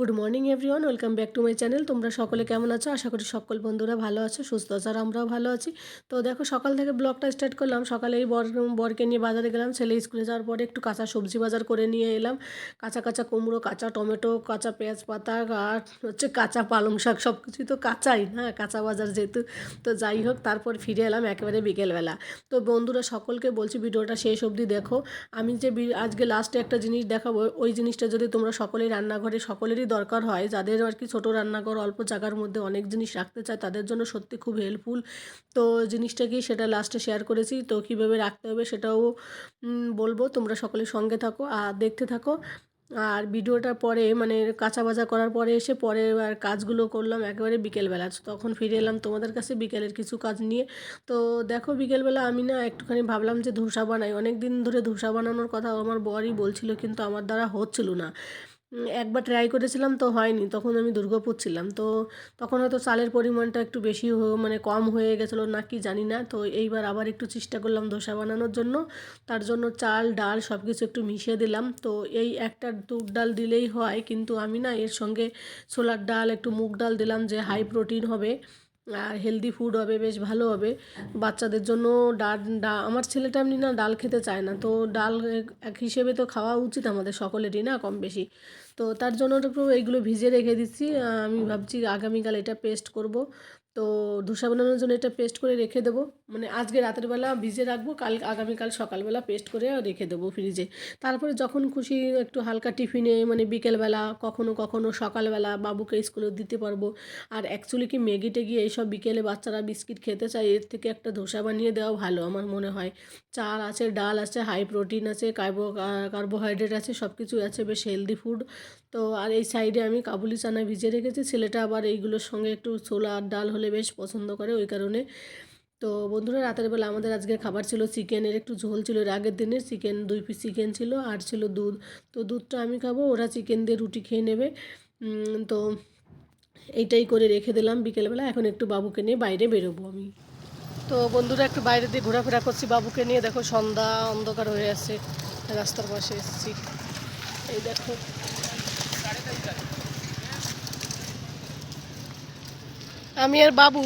Good morning everyone welcome back to my channel তোমরা সকলে কেমন আছো? আশা করি সকল বন্ধুরা ভালো আছো, সুস্থ আছো, আর আমরাও ভালো আছি। তো দেখো, সকাল থেকে ব্লগটা স্টার্ট করলাম। সকালে এই বর, বরকে নিয়ে বাজারে গেলাম। ছেলে স্কুলে যাওয়ার পরে একটু কাঁচা সবজি বাজার করে নিয়ে এলাম। কাঁচা কাঁচা কুমড়ো, কাঁচা টমেটো, কাঁচা পেঁয়াজ পাতা, আর হচ্ছে কাঁচা পালং শাক সব কিছুই তো কাঁচাই, না? কাঁচা বাজার যেহেতু। তো যাই হোক, তারপর ফিরে এলাম একেবারে বিকেলবেলা। তো বন্ধুরা, সকলকে বলছি ভিডিওটা শেষ অবধি দেখো। আমি যে আজকে লাস্টে একটা জিনিস দেখাবো, ওই জিনিসটা যদি তোমরা সকলেই রান্নাঘরে, সকলেরই দরকার হয়। যাদের আর কি ছোটো রান্নাঘর, অল্প জায়গার মধ্যে অনেক জিনিস রাখতে চায়, তাদের জন্য সত্যি খুব হেল্পফুল তো জিনিসটা কি সেটা লাস্টে শেয়ার করেছি। তো কীভাবে রাখতে হবে সেটাও বলব। তোমরা সকলে সঙ্গে থাকো আর দেখতে থাকো। আর ভিডিওটার পরে মানে কাঁচা বাজা করার পরে এসে পরে আর কাজগুলো করলাম একেবারে বিকেলবেলা। তখন ফিরে এলাম তোমাদের কাছে বিকেলের কিছু কাজ নিয়ে। তো দেখো বিকেলবেলা আমি না একটুখানি ভাবলাম যে ধোসা বানাই। অনেক দিন ধরে ধোসা বানানোর কথা আমার বরই বলছিল, কিন্তু আমার দ্বারা হচ্ছিল না। একবার ট্রাই করেছিলাম তো হয়নি, তখন আমি দুর্গাপুর ছিলাম। তো তখন হয়তো চালের পরিমাণটা একটু বেশি মানে কম হয়ে গেছিল না কি জানি না। তো এইবার আবার একটু চেষ্টা করলাম ধোসা বানানোর জন্য। তার জন্য চাল, ডাল সব কিছু একটু মিশিয়ে দিলাম। তো এই একটা দুধ ডাল দিলেই হয়, কিন্তু আমি না এর সঙ্গে ছোলার ডাল, একটু মুগ ডাল দিলাম যে হাই প্রোটিন হবে। আর হেলদি ফুড হবে, বেশ ভালো হবে। বাচ্চাদের জন্য ডাল, ডা, আমার ছেলেটা এমনি না, ডাল খেতে চায় না। তো ডাল এক- এক হিসেবে তো খাওয়া উচিত আমাদের সকলেরই না কম বেশি তো তার জন্য একটু এইগুলো ভিজে রেখে দিচ্ছি। আমি ভাবছি আগামীকাল এটা পেস্ট করব। তো ধোসা বানানোর জন্য এটা পেস্ট করে রেখে দেবো। মানে আজকে রাতের বেলা ভিজে রাখব, কাল আগামীকাল সকালবেলা পেস্ট করে রেখে দেবো ফ্রিজে। তারপরে যখন খুশি একটু হালকা টিফিনে মানে বিকেলবেলা, কখনো কখনো সকালবেলা বাবুকে স্কুলে দিতে পারব। আর অ্যাকচুয়ালি কি ম্যাগি টেগি এইসব বিকেলে বাচ্চারা বিস্কিট খেতে চায়, এর থেকে একটা ধোসা বানিয়ে দেওয়া ভালো আমার মনে হয়। চাল আছে, ডাল আছে হাই প্রোটিন আছে কার্বো কার্বোহাইড্রেট আছে সব কিছুই আছে, বেশ হেলদি ফুড তো আর এই সাইডে আমি কাবুলি চানা ভিজিয়ে রেখেছি। ছেলেটা আবার এইগুলোর সঙ্গে একটু ছোলা আর ডাল হলে বেশ পছন্দ করে ওই কারণে। তো বন্ধুরা, রাতের বেলা আমাদের আজকের খাবার ছিল চিকেনের একটু ঝোল ছিল। এর আগের দিনে চিকেন দুই পিস চিকেন ছিল আর ছিল দুধ। তো দুধটা আমি খাব, ওরা চিকেন দিয়ে রুটি খেয়ে নেবে। তো এইটাই করে রেখে দিলাম বিকেলবেলা। এখন একটু বাবুকে নিয়ে বাইরে বেরোবো আমি। তো বন্ধুরা, একটু বাইরে দিয়ে ঘোরাফেরা করছি বাবুকে নিয়ে। দেখো সন্ধ্যা অন্ধকার হয়ে আছে, রাস্তার পাশে এসেছি। এই দেখো। আমি আর বাবু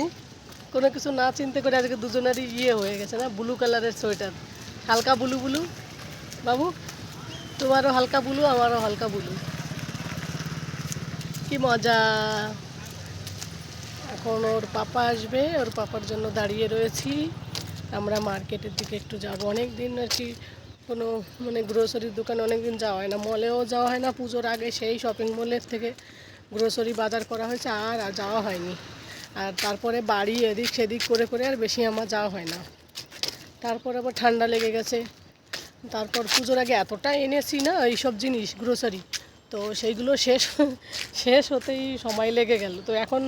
কোনো কিছু না চিনতে করে আজকে দুজনেরই ইয়ে হয়ে গেছে না? ব্লু কালারের সোয়েটার। হালকা ব্লু ব্লু। বাবু, তোমারও হালকা ব্লু, আমারও হালকা ব্লু। কি মজা। এখন ওর পাপা আসবে, ওর পাপার জন্য দাঁড়িয়ে রয়েছি। আমরা মার্কেটের দিকে একটু যাব। অনেক দিন আর কি কোনো মানে গ্রোসারির দোকানে অনেক দিন যাওয়া হয় না, মলেও যাওয়া হয় না, পুজোর আগে সেই শপিং মলের থেকে গ্রোসারি বাজার করা হয়েছে, আর আর যাওয়া হয়নি। আর তারপরে বাড়ি এদিক সেদিক করে করে আর বেশি আমার যাওয়া হয় না। তারপর আবার ঠান্ডা লেগে গেছে। তারপর পুজোর আগে এতটা এনেছি না, এইসব জিনিস গ্রোসারি তো সেইগুলো শেষ শেষ হতেই সময় লেগে গেল। তো এখন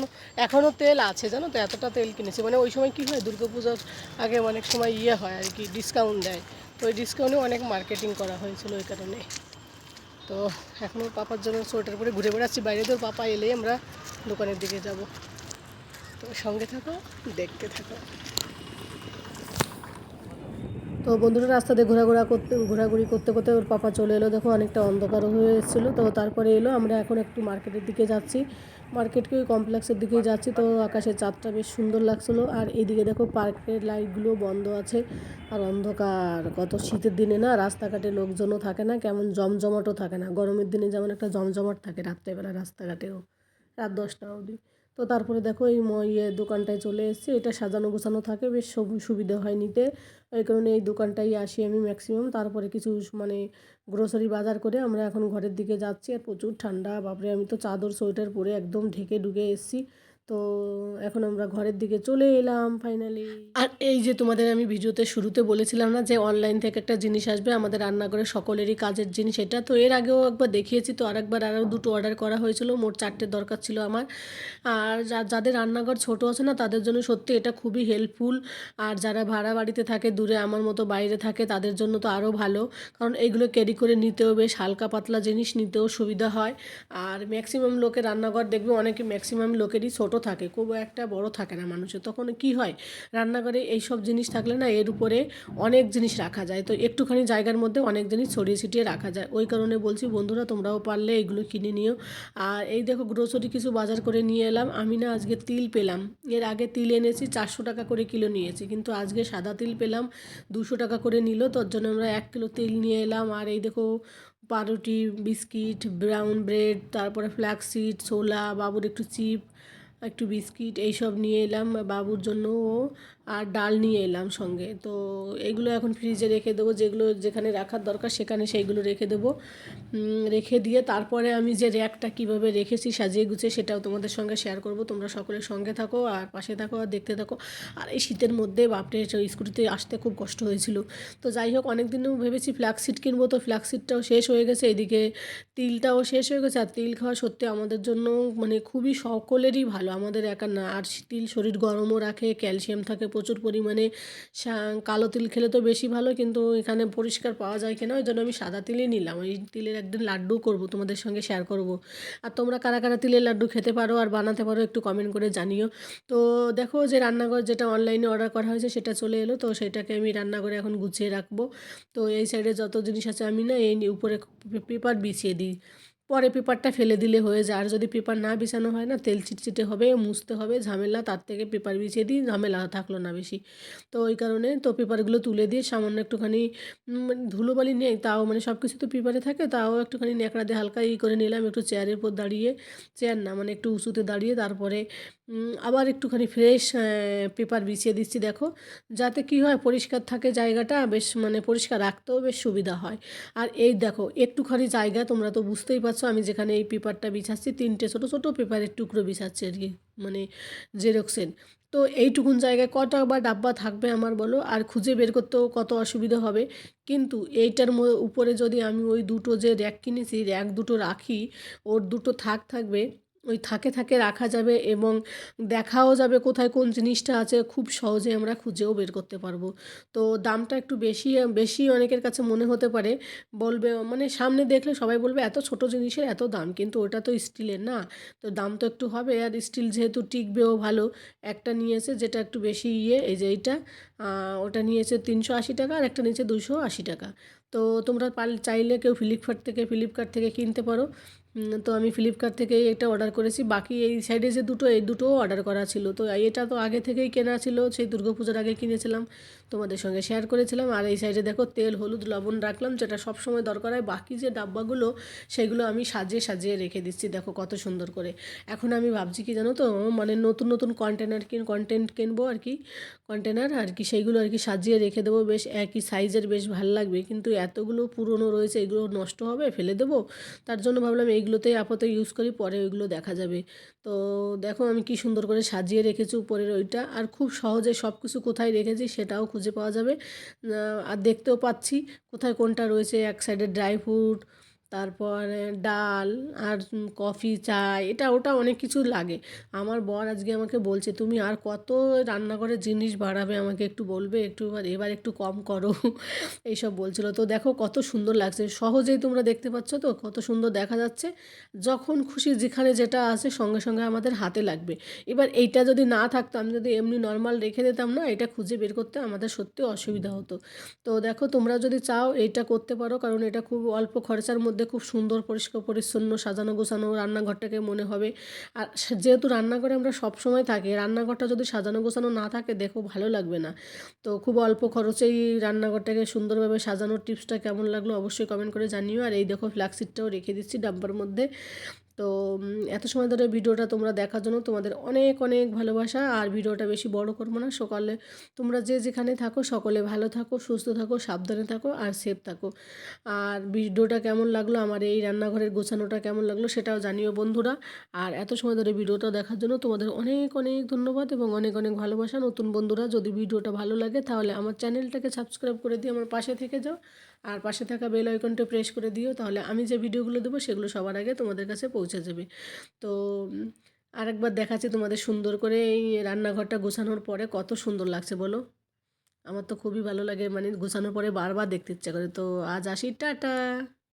এখনও তেল আছে, জানো তো, এতটা তেল কিনেছি। মানে ওই সময় কী হয় দুর্গা পুজোর আগে অনেক সময় ইয়ে হয় আর কি ডিসকাউন্ট দেয়। তো ওই ডিসকাউন্টে অনেক মার্কেটিং করা হয়েছিল ওই কারণে। তো এখন ওর পাপার জন্য সোয়েটার পরে ঘুরে বেড়াচ্ছি। বাইরে তো পাপা এলেই আমরা দোকানের দিকে যাব। তো সঙ্গে থাকো, দেখতে থাকো। তো বন্ধুরা রাস্তা দিয়ে ঘোরাঘোরা করতে, ঘোরাঘুরি করতে করতে ওর পাপা চলে এলো। দেখো অনেকটা অন্ধকার হয়ে এসেছিল। তো তারপরে এলো, আমরা এখন একটু মার্কেটের দিকে যাচ্ছি। মার্কেটকে কমপ্লেক্সের দিকেই যাচ্ছি। তো আকাশের চাঁদটা বেশ সুন্দর লাগছিল। আর এইদিকে দেখো পার্কের লাইটগুলো বন্ধ আছে। আর অন্ধকার। কত শীতের দিনে না রাস্তাঘাটে লোকজনও থাকে না, কেমন জমজমাটও থাকে না। গরমের দিনে যেমন একটা জমজমাট থাকে রাত্রেবেলা রাস্তাঘাটেও। রাত দশটা অবধি। তো তারপরে দেখো এই ইয়ে দোকানটায় চলে এসেছি। এটা সাজানো গোছানো থাকে, বেশ সব- সুবিধা হয় নিতে। ওই কারণে এই দোকানটাই আসি আমি ম্যাক্সিমাম তারপরে কিছু মানে গ্রোসারি বাজার করে আমরা এখন ঘরের দিকে যাচ্ছি। আর প্রচুর ঠান্ডা, বাপরে আমি তো চাদর, সোয়েটার পরে একদম ঢেকে ঢুকে এসেছি। তো এখন আমরা ঘরের দিকে চলে এলাম ফাইনালি আর এই যে তোমাদের আমি ভিডিওতে শুরুতে বলেছিলাম না যে অনলাইন থেকে একটা জিনিস আসবে, আমাদের রান্নাঘরে সকলেরই কাজের জিনিস এটা। তো এর আগেও একবার দেখিয়েছি, তো আরেকবার আরও দুটো অর্ডার করা হয়েছিল, মোট চারটে দরকার ছিল আমার। আর যাদের রান্নাঘর ছোট আছে না, তাদের জন্য সত্যি এটা খুবই হেল্পফুল আর যারা ভাড়া বাড়িতে থাকে, দূরে আমার মতো বাইরে থাকে, তাদের জন্য তো আরও ভালো। কারণ এইগুলো ক্যারি করে নিতেও বেশ হালকা পাতলা জিনিস নিতেও সুবিধা হয়। আর ম্যাক্সিমাম লোকের রান্নাঘর দেখবে অনেকে ম্যাক্সিমাম লোকেরই ছোট থাকে খুব একটা বড় থাকে না মানুষের। তখন কি হয়? রান্নাঘরে এই সব জিনিস থাকলে না এর উপরে অনেক জিনিস রাখা যায়। তো একটুখানি জায়গার মধ্যে অনেক জিনিস ছড়িয়ে ছিটিয়ে রাখা যায়। ওই কারণে বলছি, বন্ধুরা, তোমরাও পারলে এগুলো কিনে নিও। আর এই দেখো গ্রোসারি কিছু বাজার করে নিয়ে এলাম। আমি না আজকে তিল পেলাম। এর আগে তিল এনেছি, চারশো টাকা করে কিলো নিয়েছি। কিন্তু আজকে সাদা তিল পেলাম, দুশো টাকা করে নিল। তোর জন্য আমরা এক কিলো তিল নিয়ে এলাম। আর এই দেখো, পাউরুটি, বিস্কিট, ব্রাউন ব্রেড, তারপরে ফ্ল্যাক্সিড ছোলা, বাবুর একটু চিপ একটু বিস্কিট এইসব নিয়ে এলাম বাবুর জন্য আর ডাল নিয়ে এলাম সঙ্গে। তো এগুলো এখন ফ্রিজে রেখে দেবো, যেগুলো যেখানে রাখার দরকার সেখানে সেইগুলো রেখে দেবো। রেখে দিয়ে তারপরে আমি যে র্যাকটা কীভাবে রেখেছি সাজিয়ে গুছিয়ে সেটাও তোমাদের সঙ্গে শেয়ার করব। তোমরা সকলের সঙ্গে থাকো আর পাশে থাকো আর দেখতে থাকো। আর এই শীতের মধ্যে বাপরে স্কুটিতে আসতে খুব কষ্ট হয়েছিল। তো যাই হোক অনেক দিনও ভেবেছি ফ্ল্যাক্সিড কিনবো, তো ফ্ল্যাক্সিডটাও শেষ হয়ে গেছে। এদিকে তিলটাও শেষ হয়ে গেছে, আর তিল খাওয়া সত্যি আমাদের জন্য মানে খুবই সকলেরই ভালো। আমাদের একা না। আর তিল শরীর গরমও রাখে, ক্যালসিয়াম থাকে প্রচুর পরিমাণে। কালো তিল খেলে তো বেশি ভালো, কিন্তু এখানে পরিষ্কার পাওয়া যায় কিনা ওই জন্য আমি সাদা তিলই নিলাম। ওই তিলের একদিন লাড্ডু করব, তোমাদের সঙ্গে শেয়ার করব। আর তোমরা কারা কারা তিলের লাড্ডু খেতে পারো আর বানাতে পারো একটু কমেন্ট করে জানিও। তো দেখো যে রান্নাঘর যেটা অনলাইনে অর্ডার করা হয়েছে, সেটা চলে এলো। তো সেটাকে আমি রান্নাঘরে এখন গুছিয়ে রাখব। তো এই সাইডে যত জিনিস আছে আমি না, এই উপরে পেপার বিছিয়ে দিই। পরে পেপারটা ফেলে দিলে হয়ে যায়। আর যদি পেপার না বিছানো হয় না তেল চিটচিটে হবে মুছতে হবে ঝামেলা তার থেকে পেপার বিছিয়ে দিই ঝামেলা থাকল না বেশি। তো ওই কারণে তো পেপারগুলো তুলে দিয়ে সামান্য একটুখানি উম, ধুলোবালি নেই তাও মানে সব কিছু তো পেপারে থাকে তাও একটুখানি ন্যাকড়া দিয়ে হালকা ই করে নিলাম একটু চেয়ারের উপর দাঁড়িয়ে চেয়ার না মানে একটু উঁচুতে দাঁড়িয়ে তারপরে আবার একটুখানি ফ্রেশ পেপার বিছিয়ে দিচ্ছি, দেখো। যাতে কি হয়, পরিষ্কার থাকে জায়গাটা, বেশ মানে পরিষ্কার রাখতেও বেশ সুবিধা হয়। আর এই দেখো, একটুখানি জায়গা তোমরা তো বুঝতেই পারছ, আমি যেখানে এই পেপারটা বিছাচ্ছি, তিনটে ছোটো ছোটো পেপারের টুকরো বিছাচ্ছি আর কি মানে জেরক্সের তো এইটুকুন জায়গায় কটা বা ডাব্বা থাকবে আমার বলো, আর খুঁজে বের করতেও কত অসুবিধা হবে। কিন্তু এইটার উপরে যদি আমি ওই দুটো যে র্যাক কিনেছি র্যাক দুটো রাখি, ওর দুটো থাক থাকবে ওই থাকে থাকে রাখা যাবে এবং দেখাও যাবে কোথায় কোন জিনিসটা আছে, খুব সহজে আমরা খুঁজেও বের করতে পারব। তো দামটা একটু বেশি বেশি অনেকের কাছে মনে হতে পারে, বলবে মানে সামনে দেখলে সবাই বলবে, এত ছোট জিনিসের এত দাম। কিন্তু ওটা তো স্টিলের না। তো দাম তো একটু হবে আর স্টিল যেহেতু টিকবেও ভালো, একটা নিয়েছে যেটা একটু বেশি ইয়ে এই যে এইটা ওটা নিয়েছে তিনশো আশি টাকা আর একটা নিয়েছে দুশো আশি টাকা। তো তোমরা পার চাইলে কেউ ফ্লিপকার্ট থেকে ফ্লিপকার্ট থেকে কিনতে পারো। তো আমি ফ্লিপকার্ট থেকে এটা অর্ডার করেছি। বাকি এই সাইডে যে দুটো, এই দুটোও অর্ডার করা ছিল। তো এটা তো আগে থেকেই কেনা ছিল, সেই দুর্গাপূজার আগে কিনেছিলাম। তোমাদের সঙ্গে শেয়ার করেছিলাম। আর এই সাইডে দেখো তেল, হলুদ, লবণ রাখলাম, যেটা সব সময় দরকার হয়। বাকি যে ডাব্বাগুলো, সেগুলো আমি সাজিয়ে সাজিয়ে রেখে দিচ্ছি। দেখো কত সুন্দর করে। এখন আমি ভাবছি কি জানো তো মানে নতুন নতুন কন্টেনার কিন কন্টেন্ট কিনবো আর কি। কন্টেনার আর কি, সেইগুলো আর কি সাজিয়ে রেখে দেবো। বেশ একই সাইজের বেশ ভালো লাগবে। কিন্তু এতগুলো পুরনো রয়েছে, এগুলো নষ্ট হবে, ফেলে দেবো। তার জন্য ভাবলাম এইগুলোতেই আপাতত ইউজ করি, পরে ওইগুলো দেখা যাবে। তো দেখো আমি কি সুন্দর করে সাজিয়ে রেখেছি উপরের ওইটা। আর খুব সহজে সব কিছু কোথায় রেখেছি সেটাও খুঁজে পাওয়া যাবে। আর দেখতেও পাচ্ছি কোথায় কোনটা রয়েছে, এক সাইডে ড্রাই ফ্রুট তারপরে ডাল আর কফি চা এটা, ওটা অনেক কিছু লাগে। আমার বর আজকে আমাকে বলছে, তুমি আর কত রান্নাঘরের জিনিস বাড়াবে আমাকে একটু বলবে? একটু এবার একটু কম করো। এইসব বলছিল। তো দেখো কত সুন্দর লাগছে। সহজেই তোমরা দেখতে পাচ্ছ তো, কত সুন্দর দেখা যাচ্ছে। যখন খুশি যেখানে যেটা আছে সঙ্গে সঙ্গে আমাদের হাতে লাগবে। এবার এইটা যদি না থাকতো, আমি যদি এমনি নর্মাল রেখে দিতাম না, এটা খুঁজে বের করতে আমাদের সত্যি অসুবিধা হতো। তো দেখো তোমরা যদি চাও, এইটা করতে পারো। কারণ এটা খুব অল্প খরচার মধ্যে খুব সুন্দর, পরিষ্কার, পরিচ্ছন্ন, সাজানো, গোছানো রান্নাঘরটাকে মনে হবে। আর যেহেতু রান্নাঘরে আমরা সব সময় থাকি, রান্নাঘরটা যদি সাজানো, গোছানো না থাকে, দেখো ভালো লাগবে না। তো খুব অল্প খরচেই রান্নাঘরটাকে সুন্দরভাবে সাজানোর টিপসটা কেমন লাগল অবশ্যই কমেন্ট করে জানিও। আর এই দেখো ফ্ল্যাক্সিটটাও রেখে দিচ্ছি ডাব্বার মধ্যে। তো এত সময় ধরে ভিডিওটা তোমরা দেখার জন্য তোমাদের অনেক অনেক ভালোবাসা। আর ভিডিওটা বেশি বড় করব না। সকালে তোমরা যে যেখানে থাকো, সকলে ভালো থাকো, সুস্থ থাকো, সাবধানে থাকো আর সেফ থাকো। আর ভিডিওটা কেমন লাগল, আমার এই রান্নাঘরের গোছানোটা কেমন লাগল, সেটাও জানিও বন্ধুরা। আর এত সময় ধরে ভিডিওটা দেখার জন্য তোমাদের অনেক অনেক ধন্যবাদ এবং অনেক অনেক ভালোবাসা। নতুন বন্ধুরা, যদি ভিডিওটা ভালো লাগে, তাহলে আমার চ্যানেলটাকে সাবস্ক্রাইব করে দিয়ে আমার পাশে থেকে যাও। আর পাশে থাকা বেল আইকনটা প্রেস করে দিও, তাহলে আমি যে ভিডিওগুলো দেবো, সেগুলো সবার আগে তোমাদের কাছে পৌঁছে যাবে। তো আরেকবার দেখাচ্ছি তোমাদের সুন্দর করে এই রান্নাঘরটা গোছানোর পরে কত সুন্দর লাগছে বলো? আমার তো খুবই ভালো লাগে মানে গোছানোর পরে বারবার দেখতে ইচ্ছা করে। তো আজ আসি, টাটা।